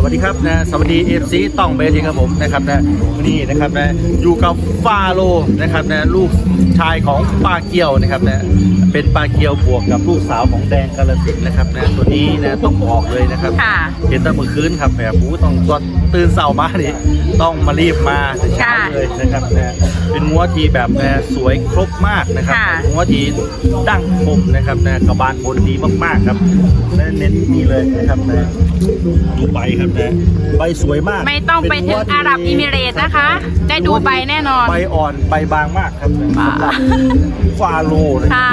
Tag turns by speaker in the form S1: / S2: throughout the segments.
S1: สวัสดีครับนะสวัสดีเอฟซีต้องเบทีครับผมนะครับนะวันนี่นะครับนะอยู่กับฟาโลนะครับนะลูกชายของปลาเกียวนะครับนะเป็นปลาเกียวบวกกับลูกสาวของแดงกาลสินธุ์นะครับนะตัวนี้นะต้องบอกเลยนะครับ
S2: ค่ะ
S1: เห็นตั้งเมื่อคืนครับแบบหูต้องตอนตื่นเสาร์มานี่ต้องมารีบมาแต่เช้า
S2: ค่ะ
S1: เลยนะครับนะเป็นงัวทีแบบนะสวยครบมากนะครับ
S2: ค่ะ
S1: งัวทีดั้งคมนะครับนะกระบาลบนดีมากๆครับและเน้นนี่เลยนะครับนะดูใบครับนะใบสวยมาก
S2: ไม่ต้องไปถึงอาหรับอิมิเรตส์นะคะ ได้ดูใบแน่นอน
S1: ใบอ่อนใบบางมากครับสำหรับฟาโลนะ
S2: ค่ะ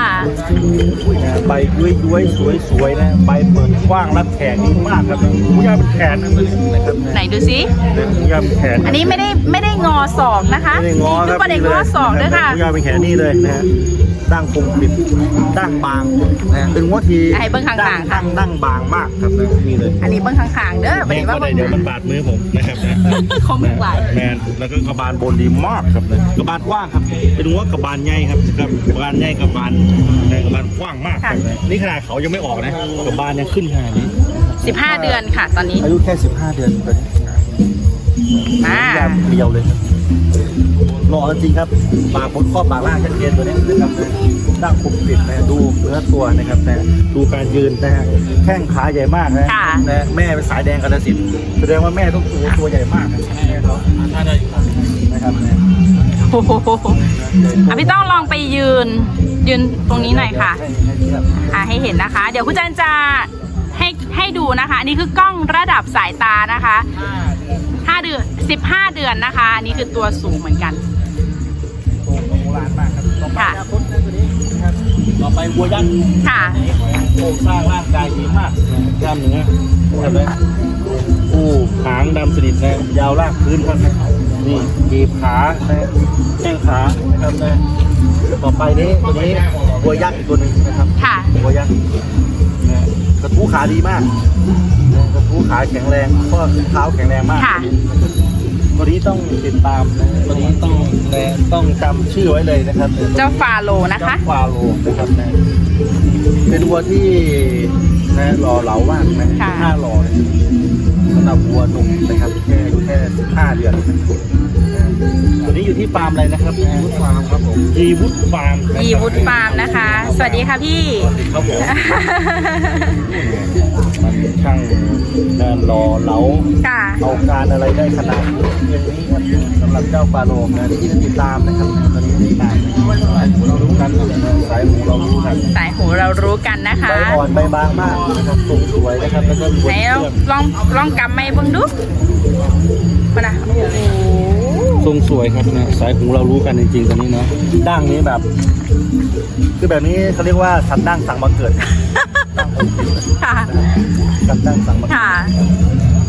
S1: อุ้ยนะใบย้วยย้วยสวยสวยๆนะใบเปิดกว้างรับแขกดีมากครับผู้ยาเป็นแขนนะนะครับ
S2: ไหนดูสิ
S1: ผู้ยาเป็นแขน
S2: อันนี้ไม่ได้ไม่ได้งอศอกนะคะ
S1: ไม่ได้งอค
S2: นี่
S1: รับ
S2: คือประเด็นงอศอกด้วยค่ะ
S1: ผู้ยาเป็นแขนนี่เลยนะฮะดั้งคมปิดดั้งบางนะฮะเป็นงวที
S2: ให้เบิ่งข้างๆ
S1: ดั้
S2: ค่ะ
S1: ดั้งดั้งบางมากครับนะนี่เลย
S2: อันนี้เบื้องข้างๆเด้อประ
S1: แม่
S2: เด็น
S1: ก็
S2: ว่า
S1: ได้เดี๋ยวมันบาดมือผมนะครับนะ
S2: คมหลาย
S1: แมนแล้วก็กระบาลบนดีมากครับนะกระบาลกว้างครับ เป็นงัวกระบาลใหญ่ครับครับกระบาลใหญ่กระบาลนะกระบาลกว้างมากครับนะนี่ขนาดเขายังไม่ออกนะกระบาลยังขึ้นขนาดนี้
S2: 15 เดือนค่ะ ตอนนี้
S1: อายุแค่ 15 เดือนตัวนี้
S2: มา
S1: ยามเรียวเลยครับ หล่อจริงครับ ปากบนข้อปากล่างชัดเจนตัวนี้นะครับนะดั้งคมกริบนะดูเนื้อตัวนะครับนะดูการยืนนะฮะแข้งขาใหญ่มากนะ
S2: ค่ะ
S1: นะแม่เป็นสายแดงกาฬสินธุ์แสดงว่าแม่ต้องตัวตัวใหญ่มากนะแม่เขาถ้าได้นะครับนะ
S2: โอ้โหอะพี่ต้องลองไปยืน ยืนตรงนี้หน่อยค่ะ
S1: ให้ให้เทียบ
S2: อะให้เห็นนะคะ เดี๋ยวคุณจันจะให้ให้ดูนะคะ อันนี้คือกล้องระดับสายตานะคะ 5 เดือน 15 เดือนนะคะ อันนี้คือตัวสูงเหมือนกัน
S1: โอ้โหโบราณมากครับต่อไป
S2: ค่ะ
S1: อนาคตนะตัวนี้นะครับต่อไปวัวยักษ์
S2: ค่ะ
S1: โครงสร้างร่างกายดีมากกล้ามเนื้อเห็นไหมอู้หางดำสนิทนะยาวลากพื้นครับนี่กีบขานะแข้งขานะครับนะต่อไปนี้ตัวนี้วัวยักษ์อีกตัวหนึ่งนะครับ
S2: ค่ะ
S1: วัวยักษ์นะกระทู้ขาดีมากนะกระทู้ ขาแข็งแรงข้อเท้าแข็งแรงมาก
S2: ค่ะ
S1: ตัวนี้ต้องติดตามนะตัวนี้ต้องนะต้องจำชื่อไว้เลยนะครับ
S2: เจ้าฟาโลนะคะ
S1: เจ้าฟาโลนะครับนะเป็นวัวที่นะหล่อเหลามากนะ
S2: ค่ะ
S1: ห้าหล่อเลยสำหรับวัวหนุ่มนะครับแค่แค่สิบห้าเดือนนะตั วนี้อยู่ที่ฟาร์มอะไรนะครับวุฒฟาร์มครับผมยีวุฒฟาร์มนะครับ
S2: ยีวุฒฟาร์มนะคะ สวัสดีค่ะพี่
S1: สวัสดีครับผมมันช่างนะหล่อเหลา
S2: ค่ะ
S1: เอาการอะไรได้ขนาดนี้อย่างนี้ครับสำหรับเจ้าฟาโรห์นะที่ติดตามนะครับตอนนี้ติดตามสายหูเรารู้กันสายหูเรารู้กัน
S2: สายหูเรารู้กันนะคะ
S1: ใบอ่อนใบบางมากนะครับทรงสวยนะครับแล้วก็บ
S2: ไหน
S1: น
S2: ลอง
S1: เครื่อง
S2: ลองลองกำไม่เบิ่งดูมานะโอ้โห
S1: ทรงสวยครับนะสายหูเรารู้กันจริงๆตอนนี้เนาะดั้งนี้แบบ คือแบบนี้เขาเรียกว่าสันดั้งสั่งมาเกิด
S2: ค่ะ
S1: สันดั้งสั่งมาเกิด
S2: ค่ะ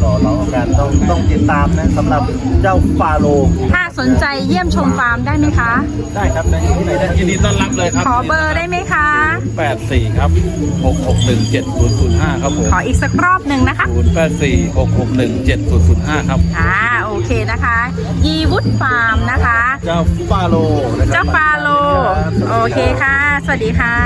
S1: รอเราอาการต้องต้องติดตามนะสำหรับเจ้าฟาโรห์
S2: ถ้าสนใจเยี่ยมชมฟาร์มได้ไหมคะ
S1: ได้ครับได้ที่ไหนได้
S3: ยินดีต้อนรับเลยครับ
S2: ขอเบอร์ได้ไหมคะ
S3: 84 ครับ 661 7005 ครับผม
S2: ขออีกสักรอบหนึ่งนะคะ
S3: 084 661 7005 ครับ
S2: อ่าโอเคนะคะ ยีวุฒฟาร์มนะคะ
S1: เจ้าฟาโรห์นะครับ
S2: เจ้าฟาโล โอเคค่ะ สวัสดีค่ะ